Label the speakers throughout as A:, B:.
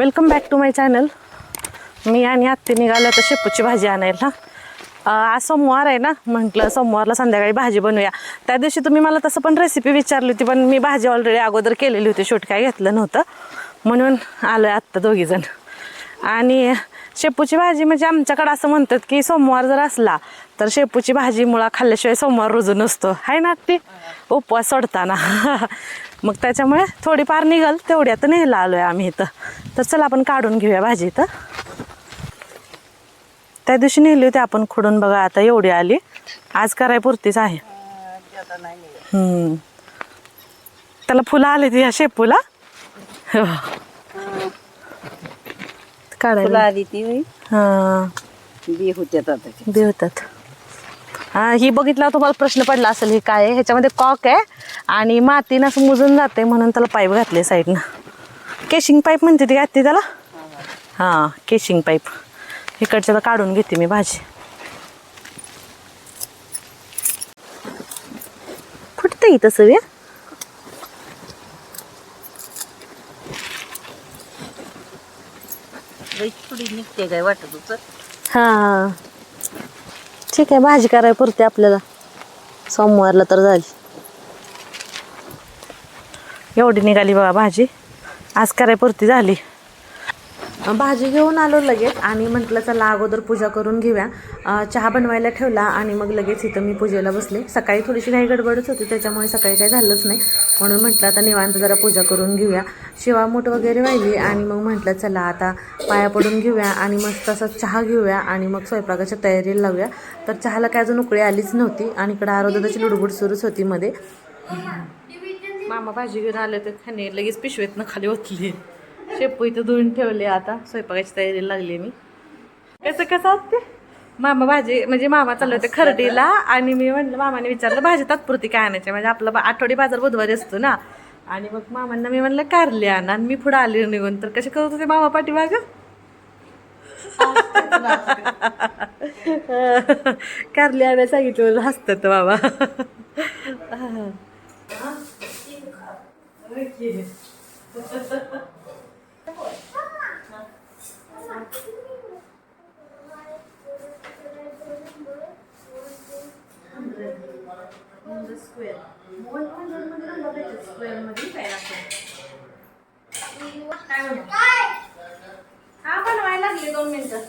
A: Welcome back to my channel मी आणि आत्ते निघाल्या तर शेपूची भाजी आणायला. आज सोमवार आहे ना? म्हटलं सोमवारला संध्याकाळी भाजी बनवूया. त्या दिवशी तुम्ही मला तसं पण रेसिपी विचारली होती पण मी भाजी ऑलरेडी अगोदर केलेली होती शूट काय घेतलं नव्हतं. म्हणून आलो आहे आत्ता दोघीजण. आणि शेपूची भाजी म्हणजे आमच्याकडं असं म्हणतात की सोमवार जर असला तर शेपूची भाजी मुळा खाल्ल्याशिवाय सोमवार रुजू नसतो. आहे ना ती उपवास सोडताना. मग त्याच्यामुळे थोडीफार निघल तेवढी आता नेहला आलो आहे आम्ही इथं. तर चला आपण काढून घेऊया भाजी इथं. त्या दिवशी नेली होती आपण खुडून बघा आता एवढी आली. आज करायपुरतीच आहे. त्याला फुलं आले ती ह्या शेपूला हो. हो.
B: काढायला आली ती.
A: हां.
B: बी होत्यात आता ते.
A: बी होतात. हा ही बघितला तुम्हाला प्रश्न पडला असेल हे काय आहे? ह्याच्यामध्ये कॉक आहे आणि मातीनं असं मुजून जाते म्हणून त्याला पाईप घातले साईडनं. केशिंग पाईप म्हणते ती घातली त्याला? हां केशिंग पाईप. इकडच्या काढून घेते मी भाजी. फुटतं तसं बी
B: थोडी निघते काय वाटत
A: ठीक आहे भाजी करायला पुरते आपल्याला. सोमवारला तर झाली. एवढी निघाली बघा भाजी. आज करायला पुरती झाली. भाजी घेऊन आलो लगेच आणि म्हटलं चला अगोदर पूजा करून घेऊया. चहा बनवायला ठेवला आणि मग लगेच इथं मी पूजेला बसले. सकाळी थोडीशी काही गडबडच होती त्याच्यामुळे सकाळी काही झालंच नाही. म्हणून म्हटलं आता निवांत जरा पूजा करून घेऊया. शिवामूठ वगैरे वाहिली आणि मग म्हटलं चला आता पाया पडून घेऊया आणि मस्त असं चहा घेऊया आणि मग स्वयंपाकाच्या तयारीला लावूया. तर चहाला काय अजून उकळी आलीच नव्हती आणि इकडं आरोग्याची लुडबुड सुरूच होती मध्ये. मामा भाजी घेऊन आले तर खाणे लगेच पिशवेतनं खाली ओतली. शेपू इथं धुवून ठेवले आता. स्वयंपाकाची तयारी लागली मी. कसं कसं असते मामा भाजी म्हणजे मामा चालले होते खरडीला आणि मी म्हटलं मामाने विचारलं भाजी तात्पुरती काय आणायची? म्हणजे आपला आठवडी बाजार बुधवारी असतो ना. आणि मग मामांना मी म्हणलं कारली आणा. आणि मी पुढे आले निघून. तर कसे करत होते मामा पाठीमाग? कारली आणायला सांगितलं हसतात बाबा हा बनवायला लागले दोन मिनिटं.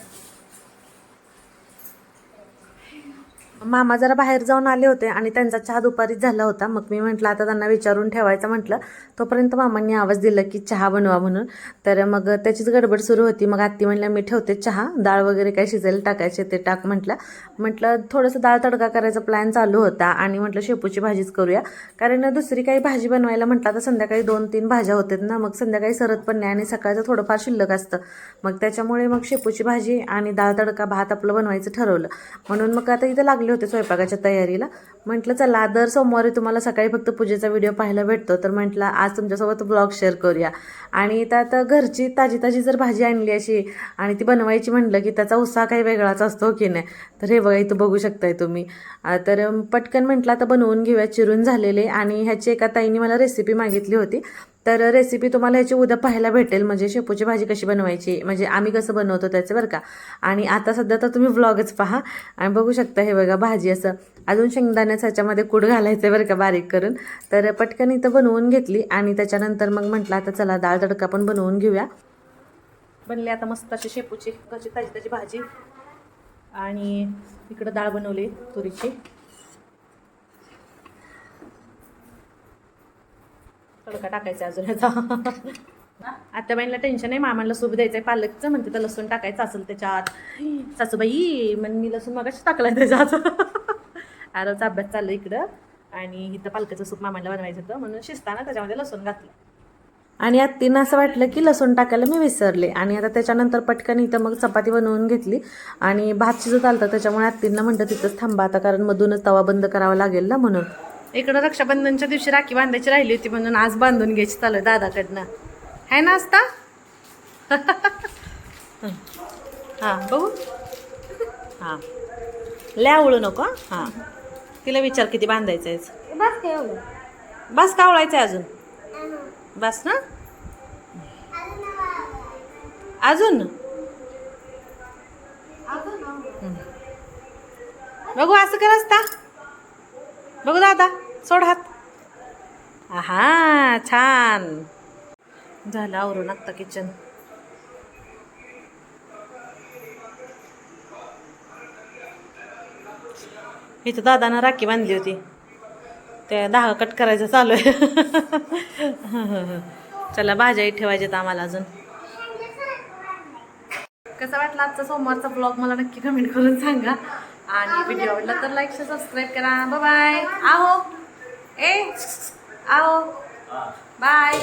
A: मामा जरा बाहेर जाऊन आले होते आणि त्यांचा चहा दुपारीच झाला होता. मग मी म्हटलं आता त्यांना विचारून ठेवायचं म्हटलं. तोपर्यंत मामांनी आवाज दिला की चहा बनवा म्हणून. तर मग त्याचीच गडबड सुरू होती. मग आत्ती म्हणलं मी ठेवते चहा. डाळ वगैरे काय शिजायला टाकायचे ते टाक म्हटलं. म्हटलं थोडंसं डाळ तडका करायचा प्लॅन चालू होता आणि म्हटलं शेपूची भाजीच करूया. कारण दुसरी काही भाजी बनवायला म्हटलं तर संध्याकाळी दोन तीन भाज्या होतात ना मग संध्याकाळी सरत पण नाही आणि सकाळचं थोडंफार शिल्लक असतं. मग त्याच्यामुळे मग शेपूची भाजी आणि डाळ तडका भात आपलं बनवायचं ठरवलं. म्हणून मग आता इथं लागले होते स्वयंपाकाच्या तयारीला. म्हटलं चला दर सोमवारी तुम्हाला सकाळी फक्त पूजेचा व्हिडिओ पाहायला भेटतो. तर म्हटलं आज तुमच्यासोबत ब्लॉग शेअर करूया. आणि त्यात घरची ताजी ताजी जर भाजी आणली अशी आणि ती बनवायची म्हटलं की त्याचा उत्साह काही वेगळाच असतो हो की नाही? तर हे बघा इथं बघू शकताय तुम्ही. तर पटकन म्हटलं आता बनवून घेऊया. चिरून झालेले आणि ह्याची एका ताईने मला रेसिपी मागितली होती. तर रेसिपी तुम्हाला याची उद्या पाहायला भेटेल. म्हणजे शेपूची भाजी कशी बनवायची म्हणजे आम्ही कसं बनवतो त्याचं बरं का. आणि आता सध्या तर तुम्ही व्लॉगच पहा. आणि बघू शकता हे बघा भाजी असं अजून शेंगदाण्याचं ह्याच्यामध्ये कूड घालायचं आहे बरं का बारीक करून. तर पटकन इथं बनवून घेतली. आणि त्याच्यानंतर मग म्हटलं आता चला डाळ तडका पण बनवून घेऊया. बनली आता मस्त अशी शेपूची कशी ताजी ताजी भाजी. आणि इकडं डाळ बनवली तुरीची. तडका टाकायचा अजून याचा. आता बाईला टेन्शन आहे मामाला सूप द्यायचं आहे पालकचं म्हणते तर लसूण टाकायचं असेल त्याच्यात. सासूबाई मग मी लसूण मगाशी टाकलाय त्याच्यात. आरोचा अभ्यास चालू इकडं. आणि इथं पालकाचं सूप मामाला बनवायचं होतं म्हणून शिजताना त्याच्यामध्ये लसूण घातलं. आणि आत्तीनं असं वाटलं की लसूण टाकायला मी विसरले. आणि आता त्याच्यानंतर पटकन इथं मग चपाती बनवून घेतली. आणि भात शिजत आलता त्याच्यामुळे आत्तींना म्हणतं तिथंच थांबा आता कारण मधूनच तवा बंद करावा लागेल ना म्हणून. इकडं रक्षाबंधनच्या दिवशी राखी बांधायची राहिली होती म्हणून आज बांधून घ्यायची चालू आहे दादाकडनं. आहे ना असता हां बघू. हां. लय आवळू नको हं? तिला विचार किती बांधायचं आहे बस कावळायचं आहे अजून? बस ना? अजून? हं. बघू असं कर असता बघू दादा सोड हात. हा छान. झालं आवरून आत्ता किचन इथं दादानं राखी बांधली होती. ते दहा कट करायचं चालू आहे. चला भाज्याही ठेवायच्यात आम्हाला अजून. कसा वाटला आजचा सोमवारचा ब्लॉग मला नक्की कमेंट करून सांगा. आणि व्हिडिओ आवडला तर लाईक सबस्क्राईब करा. बाय आहो. ए आहो. बाय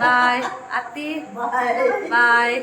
A: बाय आत्ती. बाय